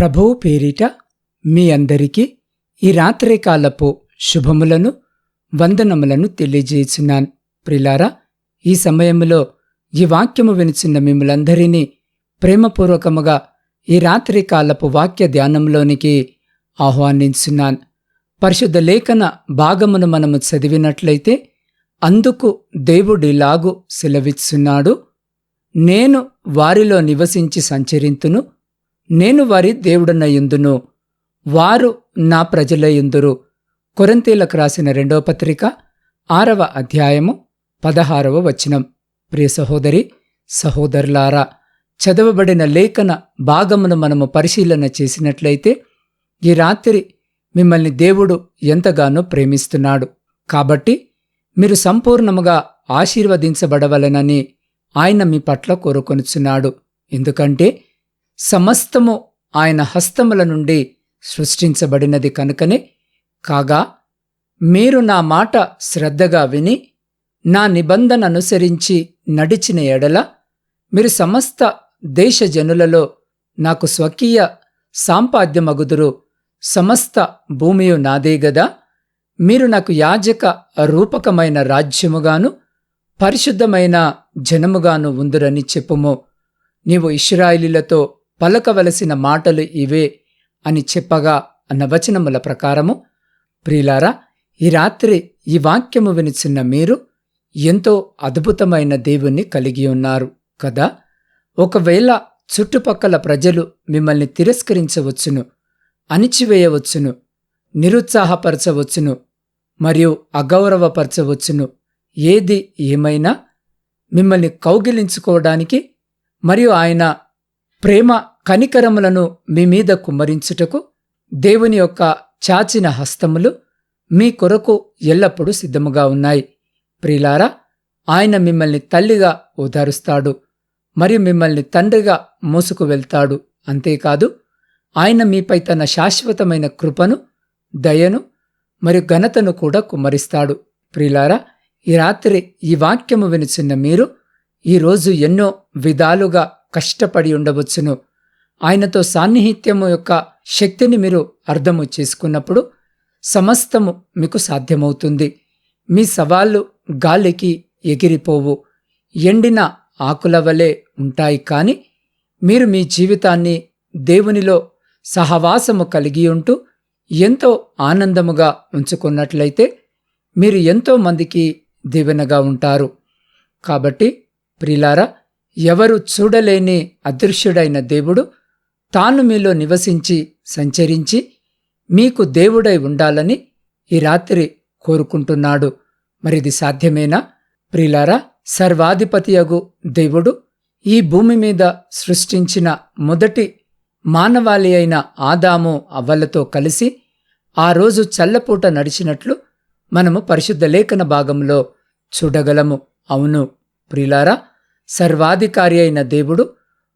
ప్రభువు పేరిట మీ అందరికీ ఈ రాత్రికాలపు శుభములను వందనములను తెలియజేస్తున్నాను ప్రిలారా ఈ సమయంలో ఈ వాక్యము వినిచిన మిమ్మలందరినీ ప్రేమపూర్వకముగా ఈ రాత్రికాలపు వాక్య ధ్యానంలోనికి ఆహ్వానించున్నాను. పరిశుద్ధ లేఖన భాగమును మనము చదివినట్లయితే అందుకు దేవుడిలాగు సెలవిస్తున్నాడు నేను వారిలో నివసించి సంచరింతును. నేను వారి దేవుడనయుందును వారు నా ప్రజలయుందురు కొరంతీలకు రాసిన రెండవ పత్రిక ఆరవ అధ్యాయము పదహారవ వచనం. ప్రియ సహోదరి సహోదరులారా చదవబడిన లేఖన భాగమును మనము పరిశీలన చేసినట్లయితే ఈ రాత్రి మిమ్మల్ని దేవుడు ఎంతగానో ప్రేమిస్తున్నాడు. కాబట్టి మీరు సంపూర్ణముగా ఆశీర్వదించబడవలనని ఆయన మీ పట్ల కోరుకొనుచున్నాడు. ఎందుకంటే సమస్తము ఆయన హస్తముల నుండి సృష్టించబడినది కనుకనే కాగా మీరు నా మాట శ్రద్ధగా విని నా నిబంధన అనుసరించి నడిచిన ఎడల మీరు సమస్త దేశ జనులలో నాకు స్వకీయ సాంపాద్యమగుదురు సమస్త భూమియు నాదే గదా మీరు నాకు యాజక రూపకమైన రాజ్యముగాను పరిశుద్ధమైన జనముగాను ఉందురని చెప్పుము. నీవు ఇష్రాయిలీలతో పలకవలసిన మాటలు ఇవే అని చెప్పగా అన్న వచనముల ప్రకారము ప్రియులారా ఈ రాత్రి ఈ వాక్యము వినిచిన్న మీరు ఎంతో అద్భుతమైన దేవుణ్ణి కలిగి ఉన్నారు కదా? ఒకవేళ చుట్టుపక్కల ప్రజలు మిమ్మల్ని తిరస్కరించవచ్చును అణిచివేయవచ్చును నిరుత్సాహపరచవచ్చును మరియు అగౌరవపరచవచ్చును ఏది ఏమైనా మిమ్మల్ని కౌగిలించుకోవడానికి మరియు ఆయన ప్రేమ కనికరములను మీ మీద కుమ్మరించుటకు దేవుని యొక్క చాచిన హస్తములు మీ కొరకు ఎల్లప్పుడూ సిద్ధముగా ఉన్నాయి. ప్రిలారా ఆయన మిమ్మల్ని తల్లిగా ఓదారుస్తాడు మరియు మిమ్మల్ని తండ్రిగా మోసుకు వెళ్తాడు. అంతేకాదు ఆయన మీపై తన శాశ్వతమైన కృపను దయను మరియు ఘనతను కూడా కుమ్మరిస్తాడు. ప్రిలారా ఈ రాత్రి ఈ వాక్యము వినిచిన్న మీరు ఈరోజు ఎన్నో విధాలుగా కష్టపడి ఉండవచ్చును. ఆయనతో సాన్నిహిత్యము యొక్క శక్తిని మీరు అర్థము చేసుకున్నప్పుడు సమస్తము మీకు సాధ్యమవుతుంది. మీ సవాళ్ళు గాలికి ఎగిరిపోవు. ఎండిన ఆకుల వలె ఉంటాయి కాని మీరు మీ జీవితాన్ని దేవునిలో సహవాసము కలిగి ఉంటూ ఎంతో ఆనందముగా ఉంచుకున్నట్లయితే మీరు ఎంతో మందికి దీవెనగా ఉంటారు. కాబట్టి ప్రిలారా ఎవరు చూడలేని అదృశ్యుడైన దేవుడు తాను మీలో నివసించి సంచరించి మీకు దేవుడై ఉండాలని ఈ రాత్రి కోరుకుంటున్నాడు. మరిది సాధ్యమేనా? ప్రిలారా సర్వాధిపతియగు దేవుడు ఈ భూమి మీద సృష్టించిన మొదటి మానవాళి అయిన ఆదాము అవ్వలతో కలిసి ఆ రోజు చల్లపూట నడిచినట్లు మనము పరిశుద్ధ లేఖన భాగంలో చూడగలము. అవును ప్రిలారా సర్వాధికారి అయిన దేవుడు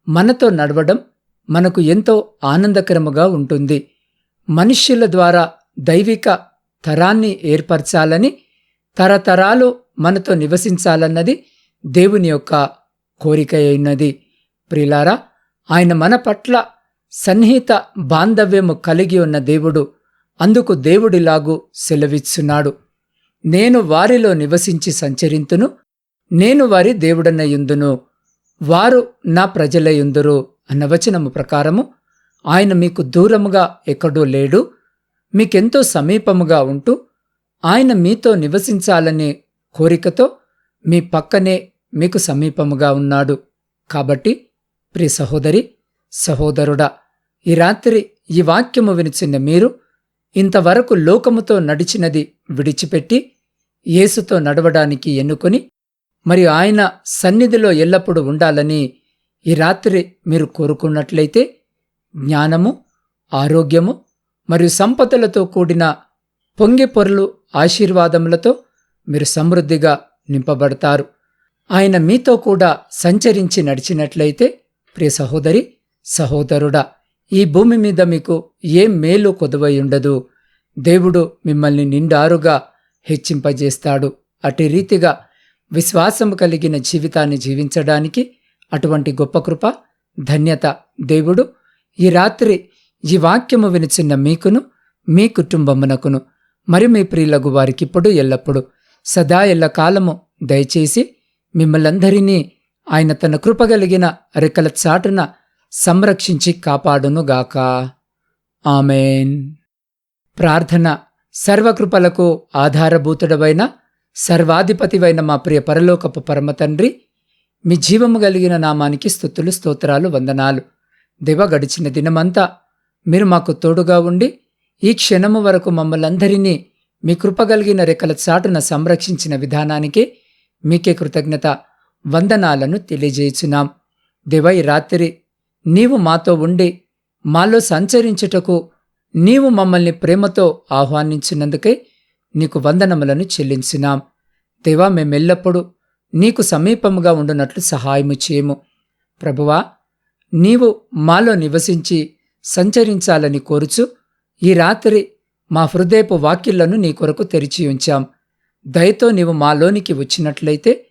మనతో నడవడం మనకు ఎంతో ఆనందకరముగా ఉంటుంది. మనుష్యుల ద్వారా దైవిక తరాన్ని ఏర్పరచాలని తరతరాలు మనతో నివసించాలన్నది దేవుని యొక్క కోరిక అయినది. ప్రిలారా ఆయన మన పట్ల సన్నిహిత బాంధవ్యము కలిగి ఉన్న దేవుడు అందుకు దేవుడిలాగు సెలవిచ్చున్నాడు. నేను వారిలో నివసించి సంచరింతును నేను వారి దేవుడనయుందును వారు నా ప్రజలయుందురు అన్న వచనము ప్రకారము ఆయన మీకు దూరముగా ఎక్కడో లేడు మీకెంతో సమీపముగా ఉంటూ ఆయన మీతో నివసించాలనే కోరికతో మీ పక్కనే మీకు సమీపముగా ఉన్నాడు. కాబట్టి ప్రియ సహోదరి సహోదరుడా ఈ రాత్రి ఈ వాక్యము వినిచిన మీరు ఇంతవరకు లోకముతో నడిచినది విడిచిపెట్టి యేసుతో నడవడానికి ఎన్నుకొని మరియు ఆయన సన్నిధిలో ఎల్లప్పుడూ ఉండాలని ఈ రాత్రి మీరు కోరుకున్నట్లయితే జ్ఞానము ఆరోగ్యము మరియు సంపదలతో కూడిన పొంగి పొరలు ఆశీర్వాదములతో మీరు సమృద్ధిగా నింపబడతారు. ఆయన మీతో కూడా సంచరించి నడిచినట్లయితే ప్రియ సహోదరి సహోదరుడా ఈ భూమి మీద మీకు ఏం మేలు కొదువై ఉండదు. దేవుడు మిమ్మల్ని నిండారుగా హెచ్చింపజేస్తాడు. అటు రీతిగా విశ్వాసము కలిగిన జీవితాన్ని జీవించడానికి అటువంటి గొప్ప కృప ధన్యత దేవుడు. ఈ రాత్రి ఈ వాక్యము వినిచిన్న మీకును మీ కుటుంబమునకును మరి మీ ప్రియులగు వారికిప్పుడు ఎల్లప్పుడు సదా ఎల్ల కాలము దయచేసి మిమ్మల్ందరినీ ఆయన తన కృపగలిగిన రెక్కల చాటున సంరక్షించి కాపాడునుగాక. ఆమెన్. ప్రార్థన సర్వకృపలకు ఆధారభూతుడవైన సర్వాధిపతివైన మా ప్రియ పరలోకపు పరమ తండ్రి మీ జీవము కలిగిన నామానికి స్థుతులు స్తోత్రాలు వందనాలు. దివ గడిచిన దినమంతా మీరు మాకు తోడుగా ఉండి ఈ క్షణము వరకు మమ్మల్ందరినీ మీ కృపగలిగిన రెక్కల చాటున సంరక్షించిన విధానానికి మీకే కృతజ్ఞత వందనాలను తెలియజేయుచున్నాం. దివ ఈ రాత్రి నీవు మాతో ఉండి మాలో సంచరించుటకు నీవు మమ్మల్ని ప్రేమతో ఆహ్వానించినందుకే నీకు వందనములను చెల్లించినాం. దేవా మేమెల్లప్పుడూ నీకు సమీపముగా ఉండునట్లు సహాయము చేయము. ప్రభువా నీవు మాలో నివసించి సంచరించాలని కోరుచు ఈ రాత్రి మా హృదయపు వాక్యులను నీ కొరకు తెరిచి ఉంచాం. దయతో నీవు మాలోనికి వచ్చినట్లయితే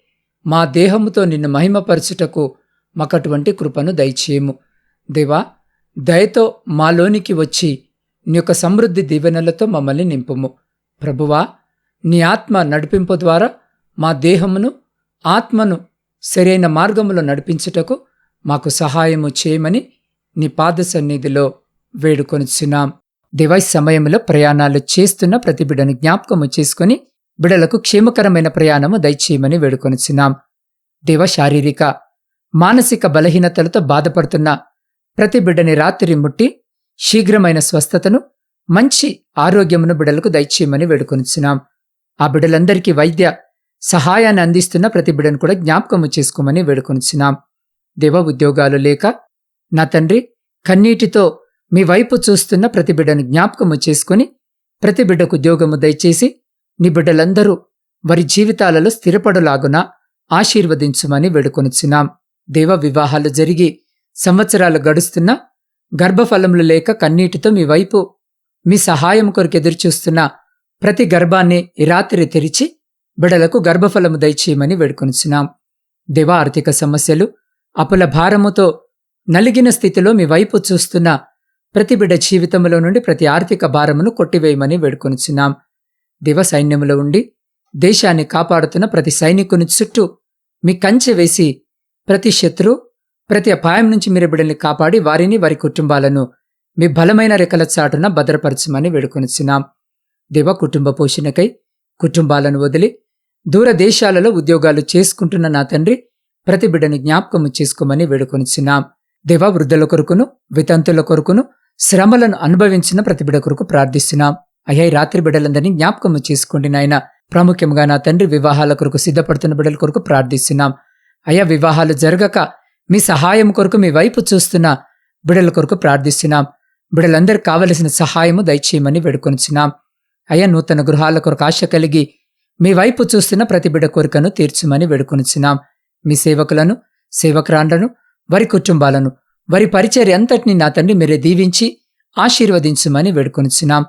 మా దేహముతో నిన్ను మహిమపరచుటకు మాకటువంటి కృపను దయచేయము. దేవా దయతో మాలోనికి వచ్చి నీ యొక్క సమృద్ధి దీవెనలతో మమ్మల్ని నింపుము. ప్రభువా నీ ఆత్మ నడిపింపు ద్వారా మా దేహమును ఆత్మను సరైన మార్గములో నడిపించుటకు మాకు సహాయము చేయమని నీ పాద సన్నిధిలో వేడుకొనిచున్నాం. దివై సమయంలో ప్రయాణాలు చేస్తున్న ప్రతి బిడ్డను జ్ఞాపకము చేసుకుని బిడలకు క్షేమకరమైన ప్రయాణము దయచేయమని వేడుకొనిచున్నాం. దేవ శారీరక మానసిక బలహీనతలతో బాధపడుతున్న ప్రతి బిడ్డని రాత్రి ముట్టి శీఘ్రమైన స్వస్థతను మంచి ఆరోగ్యమును బిడలకు దయచేయమని వేడుకొనిచున్నాం. ఆ బిడ్డలందరికీ వైద్య సహాయాన్ని అందిస్తున్న ప్రతి బిడను కూడా జ్ఞాపకము చేసుకోమని వేడుకొనిచున్నాం. దేవ ఉద్యోగాలు లేక నా తండ్రి కన్నీటితో మీ వైపు చూస్తున్న ప్రతి బిడ్డను జ్ఞాపకము చేసుకుని ప్రతి బిడ్డకు ఉద్యోగము దయచేసి నీ బిడ్డలందరూ వారి జీవితాలలో స్థిరపడులాగున ఆశీర్వదించుమని వేడుకొనిచున్నాం. దేవ వివాహాలు జరిగి సంవత్సరాలు గడుస్తున్నా గర్భఫలములు లేక కన్నీటితో మీ వైపు మీ సహాయం కొరకు ఎదురుచూస్తున్న ప్రతి గర్భాన్ని రాత్రి తెరిచి బిడలకు గర్భఫలము దయచేయమని వేడుకొనిచున్నాం. దివ ఆర్థిక సమస్యలు అపుల భారముతో నలిగిన స్థితిలో మీ వైపు చూస్తున్న ప్రతి బిడ్డ జీవితంలో నుండి ప్రతి ఆర్థిక భారమును కొట్టివేయమని వేడుకొనిచున్నాం. దివ సైన్యములో ఉండి దేశాన్ని కాపాడుతున్న ప్రతి సైనికుని చుట్టూ మీ కంచె వేసి ప్రతి శత్రు ప్రతి అపాయం నుంచి మీరు బిడ్డల్ని కాపాడి వారిని వారి కుటుంబాలను మీ బలమైన రెక్కల చాటున భద్రపరచమని వేడుకొనిచ్చినాం దివ కుటుంబ పోషణకై కుటుంబాలను వదిలి దూర దేశాలలో ఉద్యోగాలు చేసుకుంటున్న నా తండ్రి ప్రతి బిడ్డని జ్ఞాపకము చేసుకోమని వేడుకొనిచ్చినాం దేవ వృద్ధుల కొరకును వితంతుల కొరకును శ్రమలను అనుభవించిన ప్రతిబిడ కొరకు ప్రార్థిస్తున్నాం. అయ్యా రాత్రి బిడ్డలందరినీ జ్ఞాపకము చేసుకోండి నాయన. ప్రాముఖ్యంగా నా తండ్రి వివాహాల కొరకు సిద్ధపడుతున్న బిడ్డల కొరకు ప్రార్థిస్తున్నాం. అయ్యా వివాహాలు జరగక మీ సహాయం కొరకు మీ వైపు చూస్తున్న బిడ్డల కొరకు ప్రార్థిస్తున్నాం. బిడ్డలందరికి కావలసిన సహాయము దయచేయమని వేడుకొనిచున్నాం. అయ్యా నూతన గృహాల కొరకు ఆశ కలిగి మీ వైపు చూస్తున్న ప్రతి బిడ కోరికను తీర్చుమని వేడుకొనిచున్నాం. మీ సేవకులను సేవకురాండ్లను వారి కుటుంబాలను వారి పరిచర్య అంతటిని నా తండ్రి మీరే దీవించి ఆశీర్వదించుమని వేడుకొనిచున్నాం.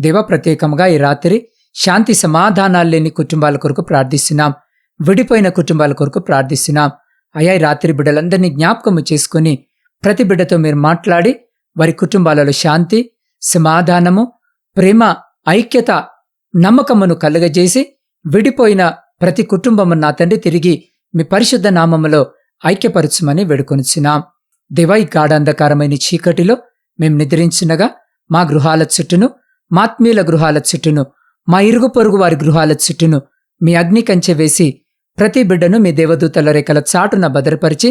దేవ ప్రత్యేకంగా ఈ రాత్రి శాంతి సమాధానాలు లేని కుటుంబాల కొరకు ప్రార్థిస్తున్నాం. విడిపోయిన కుటుంబాల కొరకు ప్రార్థిస్తున్నాం. అయ్యా రాత్రి బిడ్డలందరినీ జ్ఞాపకము చేసుకుని ప్రతి బిడ్డతో మీరు మాట్లాడి వారి కుటుంబాలలో శాంతి సమాధానము ప్రేమ ఐక్యత నమ్మకమును కలుగజేసి విడిపోయిన ప్రతి కుటుంబము నా తండ్రి తిరిగి మీ పరిశుద్ధ నామములో ఐక్యపరచుమని వేడుకొనిచున్నాం. దివై గాఢాంధకారమైన చీకటిలో మేం నిద్రించినగా మా గృహాల చుట్టూను మాత్మీయుల గృహాల చుట్టూను మా ఇరుగు పొరుగు వారి గృహాల చుట్టూను మీ అగ్ని కంచె వేసి ప్రతి బిడ్డను మీ దేవదూతల రేఖల చాటున భద్రపరిచి